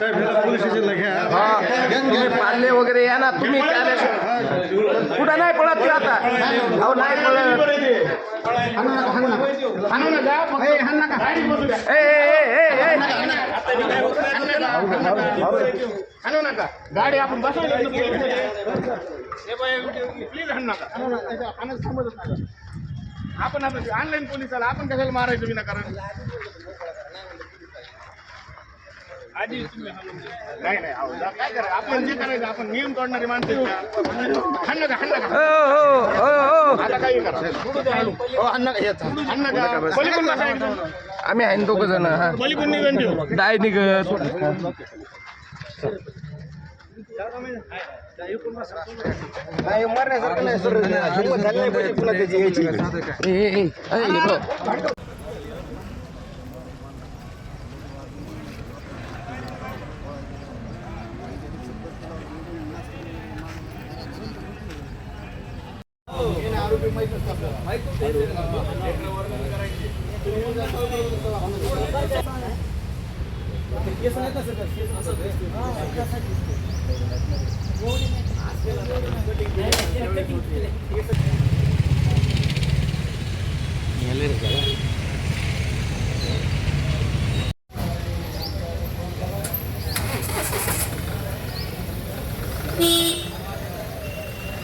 घ्या हा पाल्ले वगैरे या ना तुम्ही कुठं नाही पळत ते आता अहो नाही पळत नका गाडी आपण बसवली प्लीज हाणू नका. आपण आता ऑनलाईन पोलिसाला आपण कशाला मारायचं विनाकारण आधी तुम्ही हाणून द्या. नाही नाही अहो, जा- काय करा आपण जे करायचं आपण नियम तोडणारी माणसं आहेत का? हाण नका हाण नका ओ, ओ, ओ, ओ. आता काही करा सोडू द्या हाणू. हाण नका बली पण नका एकदम. आम्ही आहे दोघ जण हा बली पण निघून ठेवू डाय निघत ए, ए, ए, ए, इकडं.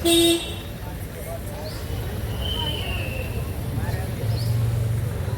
Beep.